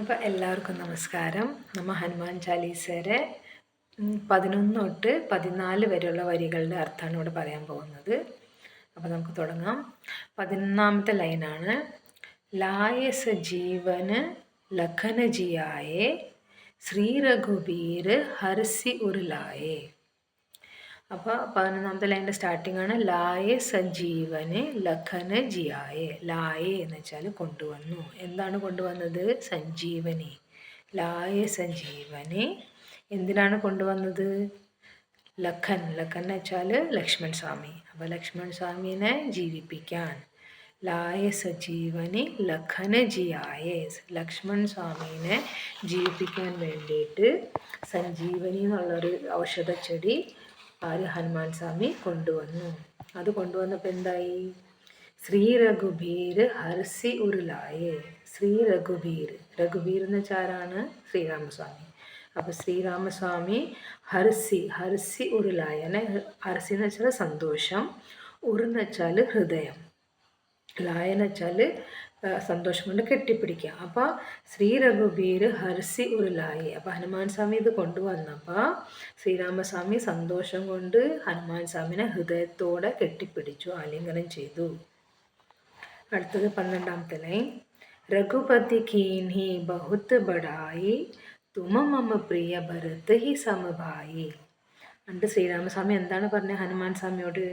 അപ്പോൾ എല്ലാവർക്കും നമസ്കാരം. നമ്മൾ ഹനുമാൻ ചാലീസരെ പതിനൊന്ന് തൊട്ട് പതിനാല് വരെയുള്ള വരികളുടെ അർത്ഥമാണ് ഇവിടെ പറയാൻ പോകുന്നത്. അപ്പോൾ നമുക്ക് തുടങ്ങാം. പതിനൊന്നാമത്തെ ലൈനാണ്. ലായ ലഖന ലഖനജിയായേ ശ്രീ രഘുബീർ ഹർസി ഉരുലായേ അപ്പോൾ പതിനൊന്നാമത്തെ ലൈന്റെ സ്റ്റാർട്ടിംഗ് ആണ് ലായെ സഞ്ജീവനെ ലഖന ജിയായെ. ലായെ എന്ന് വെച്ചാൽ കൊണ്ടുവന്നു. എന്താണ് കൊണ്ടുവന്നത്? സഞ്ജീവനി ലായെ സഞ്ജീവനെ എന്തിനാണ് കൊണ്ടുവന്നത്? ലഖൻ. ലഖൻ എന്ന് വെച്ചാൽ ലക്ഷ്മൺ സ്വാമി. അപ്പോൾ ലക്ഷ്മൺ സ്വാമിനെ ജീവിപ്പിക്കാൻ. ലായ സജീവനി ലഖന ജിയായെ. ലക്ഷ്മൺ സ്വാമിനെ ജീവിപ്പിക്കാൻ വേണ്ടിയിട്ട് സഞ്ജീവനി എന്നുള്ളൊരു ഔഷധച്ചെടി ചെടി ആര് ഹനുമാൻ സ്വാമി കൊണ്ടുവന്നു. അത് കൊണ്ടുവന്നപ്പോൾ എന്തായി? ശ്രീ രഘുബീർ ഹർസി ഉരുളായേ ശ്രീ രഘുബീർ രഘുബീർ എന്ന് വെച്ചാൽ ആരാണ്? ശ്രീരാമസ്വാമി. അപ്പോൾ ശ്രീരാമസ്വാമി ഹർസി ഹർസി ഉരുളായ ഹർസി എന്ന് വെച്ചാൽ സന്തോഷം ഉറെന്ന് വെച്ചാൽ ഹൃദയം. ലായ എന്ന് വെച്ചാൽ സന്തോഷം കൊണ്ട് കെട്ടിപ്പിടിക്കുക. അപ്പോൾ ശ്രീ രഘുബീർ ഹർസി ഉരുലായി അപ്പോൾ ഹനുമാൻ സ്വാമി ഇത് കൊണ്ടുവന്നപ്പോൾ ശ്രീരാമസ്വാമി സന്തോഷം കൊണ്ട് ഹനുമാൻ സ്വാമിനെ ഹൃദയത്തോടെ കെട്ടിപ്പിടിച്ചു ആലിംഗനം ചെയ്തു. അടുത്തത് പന്ത്രണ്ടാമത്തെ ലൈൻ. രഘുപതി കീൻഹി ബഹുത്ത് ബടായി തുമ മമ പ്രിയ ഭരത് ഹി സമഭായി അണ്ട് ശ്രീരാമസ്വാമി എന്താണ് പറഞ്ഞത് ഹനുമാൻ സ്വാമിയോട്?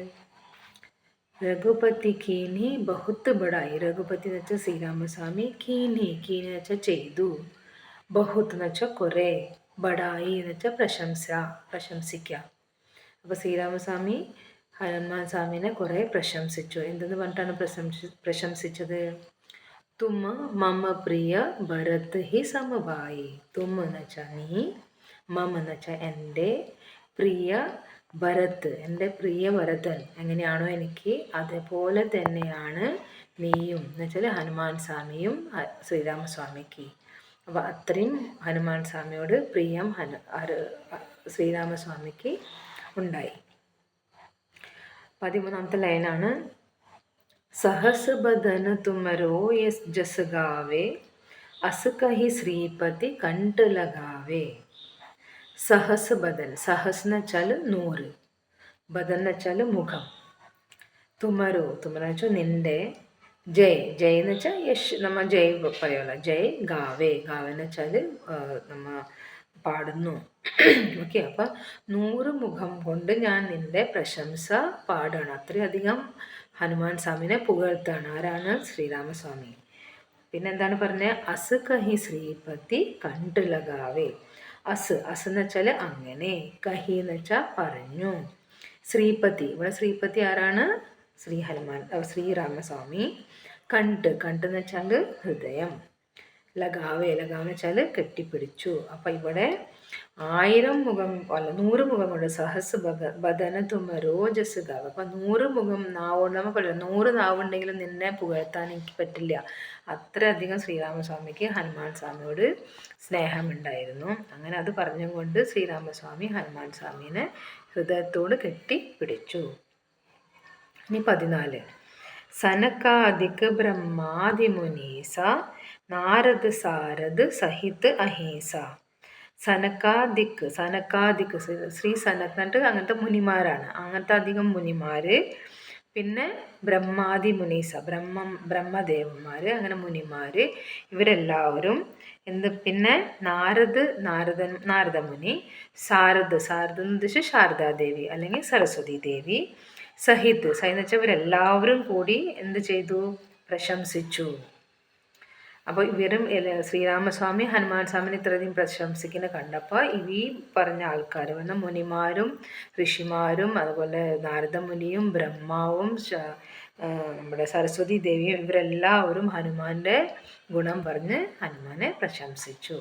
രഘുപതി കീനി ബഹുത്ത് ബഡായി രഘുപതി എന്ന് വെച്ചാൽ ശ്രീരാമസ്വാമി കീനി കീനി എന്ന് വെച്ചാൽ ചെയ്തു ബഹുത്ത് എന്ന് വെച്ചാൽ കുറേ ബഡായി എന്ന് വെച്ചാൽ പ്രശംസ പ്രശംസിക്കുക അപ്പോൾ ശ്രീരാമസ്വാമി ഹനുമാൻ സ്വാമിനെ കുറേ പ്രശംസിച്ചു എന്തെന്ന് പറഞ്ഞിട്ടാണ് പ്രശംസി പ്രശംസിച്ചത്? തുമ്മ മമ്മ പ്രിയ ഭരത് ഹി സമവായി തുമ്മ എന്ന് വെച്ചാൽ നീ മമ്മ എന്ന് വെച്ചാൽ എന്റെ പ്രിയ ഭരത് എന്റെ പ്രിയ ഭരതൻ എങ്ങനെയാണോ എനിക്ക് അതേപോലെ തന്നെയാണ് നീയും. എന്ന് വെച്ചാൽ ഹനുമാൻ സ്വാമിയും ശ്രീരാമസ്വാമിക്ക്. അപ്പോൾ അത്രയും ഹനുമാൻ സ്വാമിയോട് പ്രിയം ഹനു ശ്രീരാമസ്വാമിക്ക് ഉണ്ടായി. പതിമൂന്നാമത്തെ ലൈനാണ്. സഹസ്ബദന തുമരോ യസ് ജസ് ഗാവേ അസുഖി ശ്രീപതി കണ്ട് ലഗാവേ. സഹസ് ബദൽ സഹസ് എന്ന് വെച്ചാൽ നൂറ് ബദൽ എന്ന് വെച്ചാൽ മുഖം. തുമരോ തുമര വെച്ചാൽ നിന്റെ ജയ് ജയ് എന്ന് വെച്ചാൽ യശ് നമ്മ ജയ് പറയുമല്ലോ ജയ് ഗാവേ ഗാവേ എന്ന് വെച്ചാൽ നമ്മ പാടുന്നു. ഓക്കെ അപ്പം നൂറ് മുഖം കൊണ്ട് ഞാൻ നിന്റെ പ്രശംസ പാടാണ്. അത്രയധികം ഹനുമാൻ സ്വാമിനെ പുകഴ്ത്താണ്. ആരാണ്? ശ്രീരാമസ്വാമി. പിന്നെ എന്താണ് പറഞ്ഞത് അസുഖി ശ്രീപതി ശ്രീപതി കണ്ടുലകാവേ അസ് അസ് എന്ന് വെച്ചാൽ അങ്ങനെ കഹി എന്ന് വെച്ചാൽ പറഞ്ഞു. ശ്രീപതി ഇവിടെ ശ്രീപതി ആരാണ്? ശ്രീ ഹനുമാൻ ശ്രീരാമസ്വാമി കണ്ട് കണ്ട് എന്ന് വെച്ചാൽ ഹൃദയം. ലഗാവേ ലഗാവെന്ന് വെച്ചാൽ കെട്ടിപ്പിടിച്ചു. അപ്പം ഇവിടെ ആയിരം മുഖം അല്ല നൂറ് മുഖം കൊണ്ട് സഹസ് ബഗ ബദന തുമ്മ രോജസ് ഗാവ്. അപ്പം നൂറ് മുഖം നാവുണ്ട്. നമ്മൾ പറയാം നൂറ് നാവുണ്ടെങ്കിലും നിന്നെ പുകഴ്ത്താൻ എനിക്ക് പറ്റില്ല. അത്രയധികം ശ്രീരാമസ്വാമിക്ക് ഹനുമാൻ സ്വാമിയോട് സ്നേഹമുണ്ടായിരുന്നു. അങ്ങനെ അത് പറഞ്ഞുകൊണ്ട് ശ്രീരാമസ്വാമി ഹനുമാൻ സ്വാമീനെ ഹൃദയത്തോട് കെട്ടി പിടിച്ചു ഇനി പതിനാല്. സനക്കാദിക് ബ്രഹ്മാദിമുനീസ നാരദ് സാരദ് സഹിത് അഹിസ. സനക്കാദിക്ക് സനക്കാദിക്ക് ശ്രീ സനക് എന്നിട്ട് അങ്ങനത്തെ മുനിമാരാണ്. അങ്ങനത്തെ അധികം മുനിമാർ പിന്നെ ബ്രഹ്മാദി മുനീസ ബ്രഹ്മം ബ്രഹ്മദേവന്മാർ അങ്ങനെ മുനിമാർ ഇവരെല്ലാവരും എന്ത് പിന്നെ നാരദ് നാരദൻ നാരദമുനി സാരദ് സാരദ് എന്ന് ഉദ്ദേശിച്ച് ശാരദാദേവി അല്ലെങ്കിൽ സരസ്വതി ദേവി സഹിത് സഹിതെന്ന് വെച്ചാൽ ഇവരെല്ലാവരും കൂടി എന്ത് ചെയ്തു? പ്രശംസിച്ചു. അപ്പോൾ ഇവരും ശ്രീരാമസ്വാമി ഹനുമാൻ സ്വാമിനെ ഇത്രയധികം പ്രശംസിക്കുന്ന കണ്ടപ്പോൾ ഈ പറഞ്ഞ ആൾക്കാർ വന്ന മുനിമാരും ഋഷിമാരും അതുപോലെ നാരദമുനിയും ബ്രഹ്മാവും നമ്മുടെ സരസ്വതി ദേവിയും ഇവരെല്ലാവരും ഹനുമാന്റെ ഗുണം പറഞ്ഞ് ഹനുമാനെ പ്രശംസിച്ചു.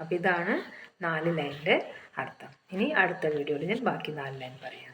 അപ്പോൾ ഇതാണ് നാല് ലൈന്റെ അർത്ഥം. ഇനി അടുത്ത വീഡിയോയിൽ ഞാൻ ബാക്കി നാല് ലൈൻ പറയാം.